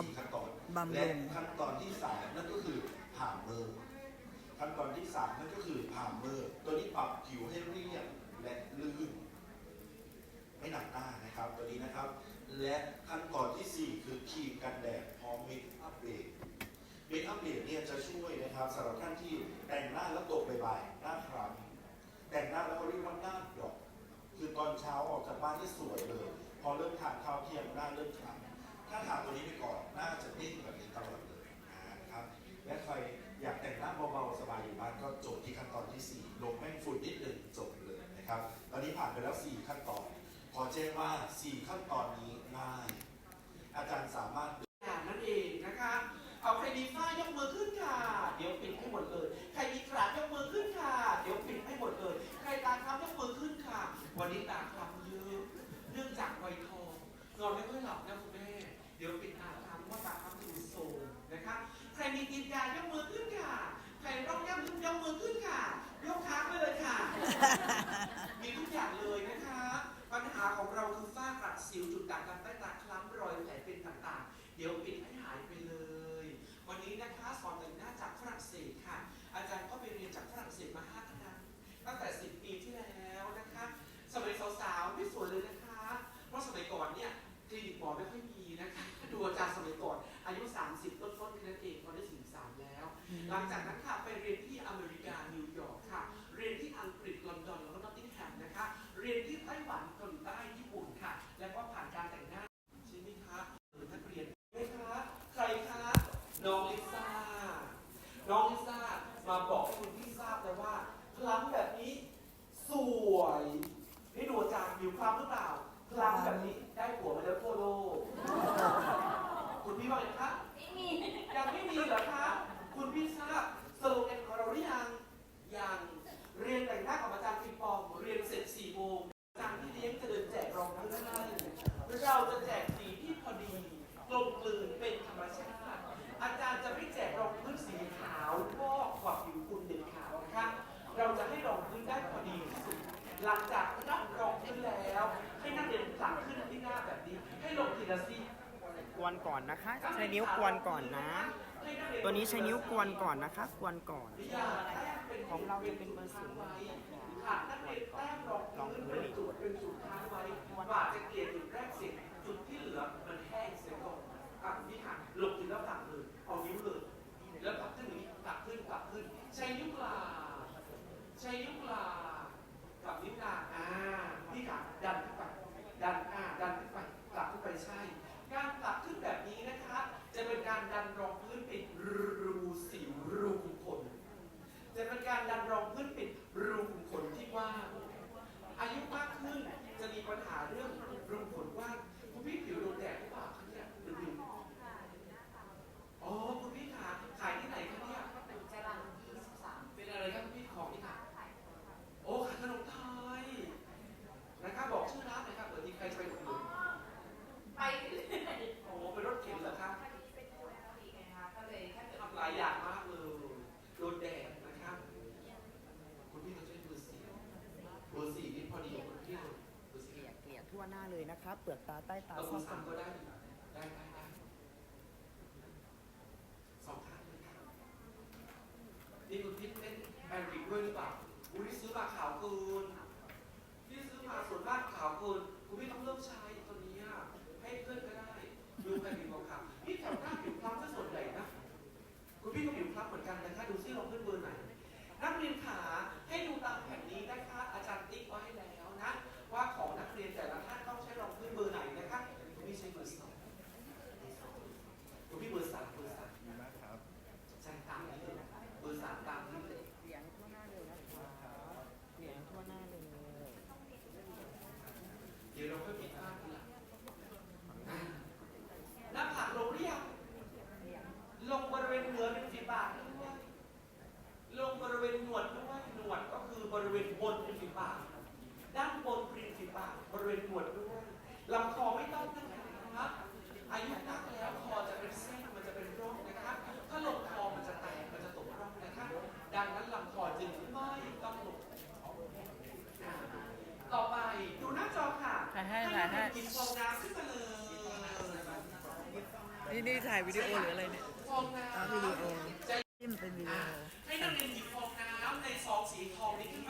บำรุง และขั้นตอนที่สามนั่นก็คือผ่าเมอร์ขั้นตอนที่สามนั่นก็คือผ่าเมอร์ตัวนี้ปรับผิวให้เรียบและลื่น ไม่หนักหน้านะครับตัวนี้นะครับ และขั้นตอนที่4คือครีมกันแดดพร้อมเมคอัพเบรกเมคอัพเบรกเนี่ยจะช่วยนะครับสำหรับท่านที่แต่งหน้าแล้วตกบ่ายๆหน้าคล้ำแต่งหน้าแล้วเขาเรียกว่าหน้าดอกคือตอนเช้าออกจากบ้านที่สวยเลย พอเริ่มทานข้าวเที่ยงหน้าเริ่มคล้ำ ถ้าทาตัวนี้ไปก่อนน้าจะเด้งแบบนี้ตลอดเลยนะครับ และใครอยากแต่งหน้าเบาๆสบายอยู่บ้านก็จบที่ขั้นตอนที่ 4 ลงแม่งฝุ่นนิดหนึ่งจบเลยนะครับ ตอนนี้ผ่านไปแล้ว 4 ขั้นตอน ขอแจ้งว่า 4 ขั้นตอนนี้ง่าย อาจารย์สามารถอย่างนั่นเองนะคะ เอาใครมีฝ้ายกมือขึ้นค่ะ เดี๋ยวปิดให้หมดเลย ใครมีกระดาษยกมือขึ้นค่ะ เดี๋ยวปิดให้หมดเลย ใครตาคล้ำยกมือขึ้นค่ะ วันนี้ตาคล้ำเยอะ เนื่องจากวัยทองนอนไม่ค่อยหลับนะคุณ แเปล่าคล้ำแบบนี้ได้ผัวมาแล้วทั่วโลก คุณพี่ว่าไงคะ ไม่มี ยังไม่มีเหรอคะ คุณพี่ทราบสโลแกนของเราหรือยัง ให้ลงทีละซีกวนก่อนนะคะ ใช้นิ้วกวนก่อนนะ ตัวนี้ใช้นิ้วกวนก่อนนะคะ กวนก่อน ของเราจะเป็นเบอร์ศูนย์ค่ะนักเรียนแต้มรองพื้นเป็นจุดเป็นจุดค้างไว้กว่าจะเกลี่ยจุดแรกเสร็จจุดที่เหลือมันแห้งเสียก่อนอะนี่ค่ะหลบถึงแล้วตักเลยเอานิ้วเลยแล้วตักขึ้นอย่างนี้ตักขึ้นตักขึ้น ใช้นิ้วกลางใช้นิ้วกลางกับนิ้วนางอ่านี่ค่ะดันขึ้นไปดันอ่าดันขึ้นไปกลับขึ้นไปใช่ การกลับขึ้นแบบนี้นะคะ จะเป็นการดันรองพื้นเป็นรูสิวรูขุมขน จะเป็นการดันรองพื้นปิดรูขุมขนที่กว้าง อายุมากขึ้นจะมีปัญหาเรื่องรูขุมขนกว้างคุณพี่ผิวโดนแดดหรือเปล่าคะเนี่ยหรือผิวอ๋อคุณพี่ขาขายที่ไหนคะเนี่ย ใจรัง23 เป็นอะไรครับคุณพี่ของนี่ค่ะโอ้ขายขนมไทยนะครับบอกชื่อร้านหน่อยครับเผื่อที่ใครจะไปอุดหนุน ไปเรื่อย โอ้เป็นรถเข็นเหรอครับ ๆเป็นโควิดไงคะก็เลยถ้าเกิด ทำหลายอย่างมากเลยโดนแดดนะครับ คุณพี่เขาใช้เบอร์สี่เบอร์สี่นี่พอดีกับคุณพี่เลยเบอร์ เก สี่ ลี่ยเกลี่ย ทั่วหน้าเลยนะคะเปลือกตาใต้ตาเอาซคุอณกสามก็ได้อยู่ได้ได้ได้สองข้างเลยครับนี่คุณพี่เล่นแบริกด้วยหรือเปล่าอุ้ยซื้อมาขาวเกินพี่ซื้อมาส่วนมากขาวเกินคุณพี่ต้องเลิกใช้ตัวนี้อะให้เพื่อนก็ได้ดูแบริกของขาวนี่แถวหน้าผิวคล้ำซะส่วนใหญ่นะ คุณพี่ก็ผิวคล้ำเหมือนกันนะคะดูซิลองเพื่อนเบอร์ไหน นักเรียนขาให้ดูตามแผ่นนี้นะคะ อาจารย์ติ๊กไว้ให้แล้วนะ ว่าของนักเรียนแต่ละท่านต้องใช้รองพื้นเบอร์ไหนนะคะคุณพี่ใช้เบอร์สองคุณพี่เบอร์สามเบอร์สามใช่ตามนี้เลยนะคะเบอร์สามตามนี้เลย เกลี่ยทั่วหน้าเลยนะคะเกลี่ยทั่วหน้าเลย เดี๋ยวเราค่อยปิดภาพทีหลังอ่าหน้าผากลงหรือยังลงบริเวณเหนือเป็นฝีปากด้วยลงบริเวณหนวดด้วยหนวดก็คือบริเวณบนเป็นฝีปาก ด้านบนปริมฝีปากบริเวณหนวดด้วยลำคอไม่ต้องนะครับ อายุมากแล้วคอจะเป็นเส้นมันจะเป็นร่องนะครับ ถ้าลงคอมันจะแตกมันจะตกร่องนะครับ ดังนั้นลำคอจึงไม่ต้องลงอ่าต่อไปดูหน้าจอค่ะถ่ายให้ถ่ายให้หยิบฟองน้ำขึ้นมาเลยนี่นี่นี่ถ่ายวิดีโอหรืออะไรเนี่ยฟองน้อ๋อวิดีโอำใจจิ้มเป็นวิดีโอให้นักเรียนหยิบฟองน้ำในซองสีทองนี้ขึ้นมาเลย